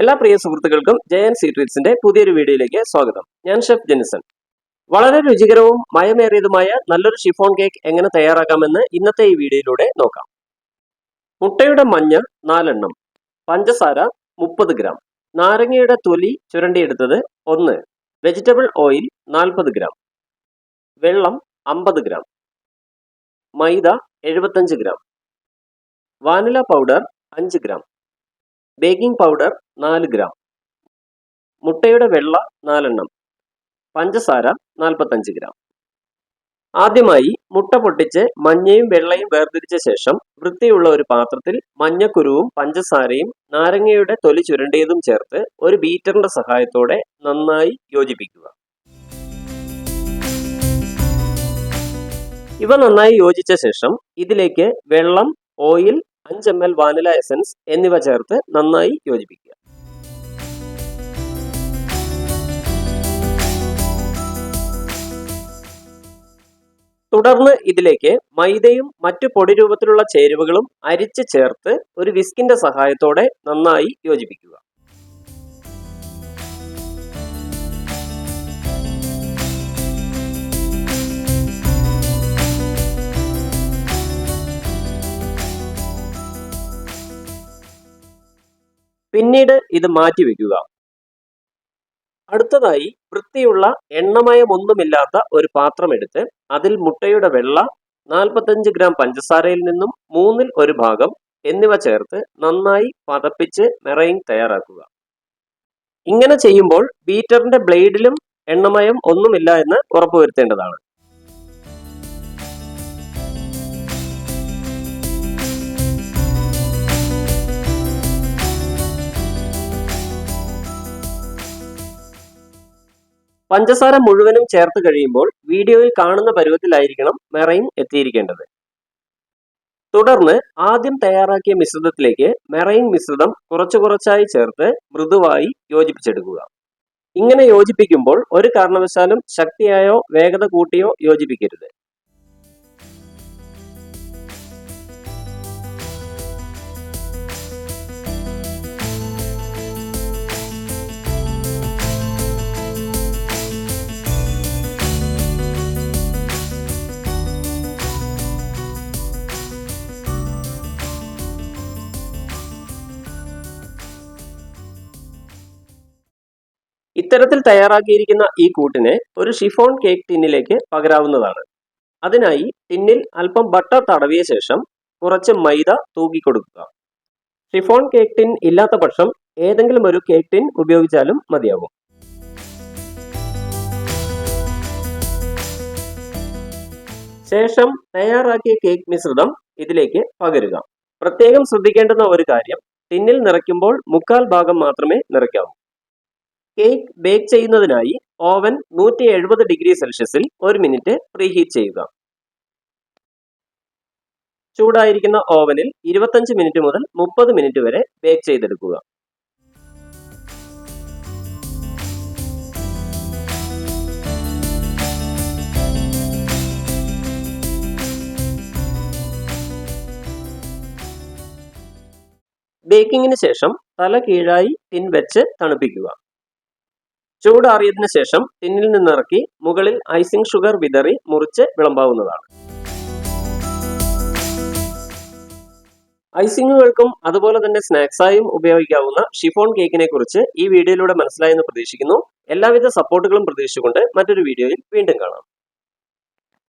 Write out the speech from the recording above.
എല്ലാ പ്രിയ സുഹൃത്തുക്കൾക്കും ജയൻ സീക്രറ്റ്സിന്റെ പുതിയൊരു വീഡിയോയിലേക്ക് സ്വാഗതം. ഞാൻ ഷെഫ് ജെനിസൺ വളരെ രുചികരവും മയമേറിയതുമായ നല്ലൊരു ഷിഫോൺ കേക്ക് എങ്ങനെ തയ്യാറാക്കാമെന്ന് ഇന്നത്തെ ഈ വീഡിയോയിലൂടെ നോക്കാം. മുട്ടയുടെ മഞ്ഞ നാലെണ്ണം പഞ്ചസാര മുപ്പത് ഗ്രാം നാരങ്ങയുടെ തൊലി ചുരണ്ടിയെടുത്തത് ഒന്ന് വെജിറ്റബിൾ ഓയിൽ നാൽപ്പത് ഗ്രാം വെള്ളം അമ്പത് ഗ്രാം മൈദ എഴുപത്തഞ്ച് ഗ്രാം വാനില പൗഡർ അഞ്ച് ഗ്രാം ബേക്കിംഗ് പൗഡർ നാല് ഗ്രാം മുട്ടയുടെ വെള്ള നാലെണ്ണം. പഞ്ചസാര നാൽപ്പത്തഞ്ച് ഗ്രാം ആദ്യമായി മുട്ട പൊട്ടിച്ച് മഞ്ഞയും വെള്ളയും വേർതിരിച്ച ശേഷം വൃത്തിയുള്ള ഒരു പാത്രത്തിൽ മഞ്ഞക്കുരുവും പഞ്ചസാരയും നാരങ്ങയുടെ തൊലി ചുരണ്ടിയതും ചേർത്ത് ഒരു ബീറ്ററിന്റെ സഹായത്തോടെ നന്നായി യോജിപ്പിക്കുക. ഇവ നന്നായി യോജിച്ച ശേഷം ഇതിലേക്ക് വെള്ളം ഓയിൽ അഞ്ച് എം എൽ വാനില എസൻസ് എന്നിവ ചേർത്ത് നന്നായി യോജിപ്പിക്കുക. തുടർന്ന് ഇതിലേക്ക് മൈദയും മറ്റു പൊടി രൂപത്തിലുള്ള ചേരുവകളും അരിച്ച് ചേർത്ത് ഒരു വിസ്കിന്റെ സഹായത്തോടെ നന്നായി യോജിപ്പിക്കുക. പിന്നീട് ഇത് മാറ്റി വെക്കുക. അടുത്തതായി വൃത്തിയുള്ള എണ്ണമയം ഒന്നുമില്ലാത്ത ഒരു പാത്രം എടുത്ത് അതിൽ മുട്ടയുടെ വെള്ള നാൽപ്പത്തഞ്ച് ഗ്രാം പഞ്ചസാരയിൽ നിന്നും മൂന്നിൽ ഒരു ഭാഗം എന്നിവ ചേർത്ത് നന്നായി പതപ്പിച്ച് മെറയിങ് തയ്യാറാക്കുക. ഇങ്ങനെ ചെയ്യുമ്പോൾ ബീറ്ററിന്റെ ബ്ലേഡിലും എണ്ണമയം ഒന്നുമില്ല എന്ന് ഉറപ്പുവരുത്തേണ്ടതാണ്. പഞ്ചസാര മുഴുവനും ചേർത്ത് കഴിയുമ്പോൾ വീഡിയോയിൽ കാണുന്ന പരുവത്തിലായിരിക്കണം മെറൈൻ എത്തിയിരിക്കേണ്ടത്. തുടർന്ന് ആദ്യം തയ്യാറാക്കിയ മിശ്രിതത്തിലേക്ക് മെറൈൻ മിശ്രിതം കുറച്ചു കുറച്ചായി ചേർത്ത് മൃദുവായി യോജിപ്പിച്ചെടുക്കുക. ഇങ്ങനെ യോജിപ്പിക്കുമ്പോൾ ഒരു കാരണവശാലും ശക്തിയായോ വേഗത കൂട്ടിയോ യോജിപ്പിക്കരുത്. ഇത്തരത്തിൽ തയ്യാറാക്കിയിരിക്കുന്ന ഈ കൂട്ടിനെ ഒരു ഷിഫോൺ കേക്ക് ടിന്നിലേക്ക് പകരാവുന്നതാണ്. അതിനായി ടിന്നിൽ അല്പം ബട്ടർ തടവിയ ശേഷം കുറച്ച് മൈദ തൂക്കിക്കൊടുക്കുക ഷിഫോൺ കേക്ക് ടിൻ ഇല്ലാത്ത പക്ഷം ഏതെങ്കിലും ഒരു കേക്ക് ടിൻ ഉപയോഗിച്ചാലും മതിയാവും. ശേഷം തയ്യാറാക്കിയ കേക്ക് മിശ്രിതം ഇതിലേക്ക് പകരുക. പ്രത്യേകം ശ്രദ്ധിക്കേണ്ടുന്ന ഒരു കാര്യം ടിന്നിൽ നിറയ്ക്കുമ്പോൾ മുക്കാൽ ഭാഗം മാത്രമേ നിറയ്ക്കാവൂ. കേക്ക് ബേക്ക് ചെയ്യുന്നതിനായി ഓവൻ നൂറ്റി എഴുപത് ഡിഗ്രി സെൽഷ്യസിൽ ഒരു മിനിറ്റ് പ്രീഹീറ്റ് ചെയ്യുക. ചൂടായിരിക്കുന്ന ഓവനിൽ ഇരുപത്തഞ്ച് മിനിറ്റ് മുതൽ മുപ്പത് മിനിറ്റ് വരെ ബേക്ക് ചെയ്തെടുക്കുക. ബേക്കിങ്ങിന് ശേഷം തല കീഴായി ടിൻ വെച്ച് തണുപ്പിക്കുക. ചൂടാറിയതിനു ശേഷം ടിന്നിൽ നിന്നിറക്കി മുകളിൽ ഐസിംഗ് ഷുഗർ വിതറി മുറിച്ച് വിളമ്പാവുന്നതാണ്. ഐസിങ്ങുകൾക്കും അതുപോലെ തന്നെ സ്നാക്സായും ഉപയോഗിക്കാവുന്ന ഷിഫോൺ കേക്കിനെ കുറിച്ച് ഈ വീഡിയോയിലൂടെ മനസ്സിലായെന്ന് പ്രതീക്ഷിക്കുന്നു. എല്ലാവിധ സപ്പോർട്ടുകളും പ്രതീക്ഷിച്ചുകൊണ്ട് മറ്റൊരു വീഡിയോയിൽ വീണ്ടും കാണാം.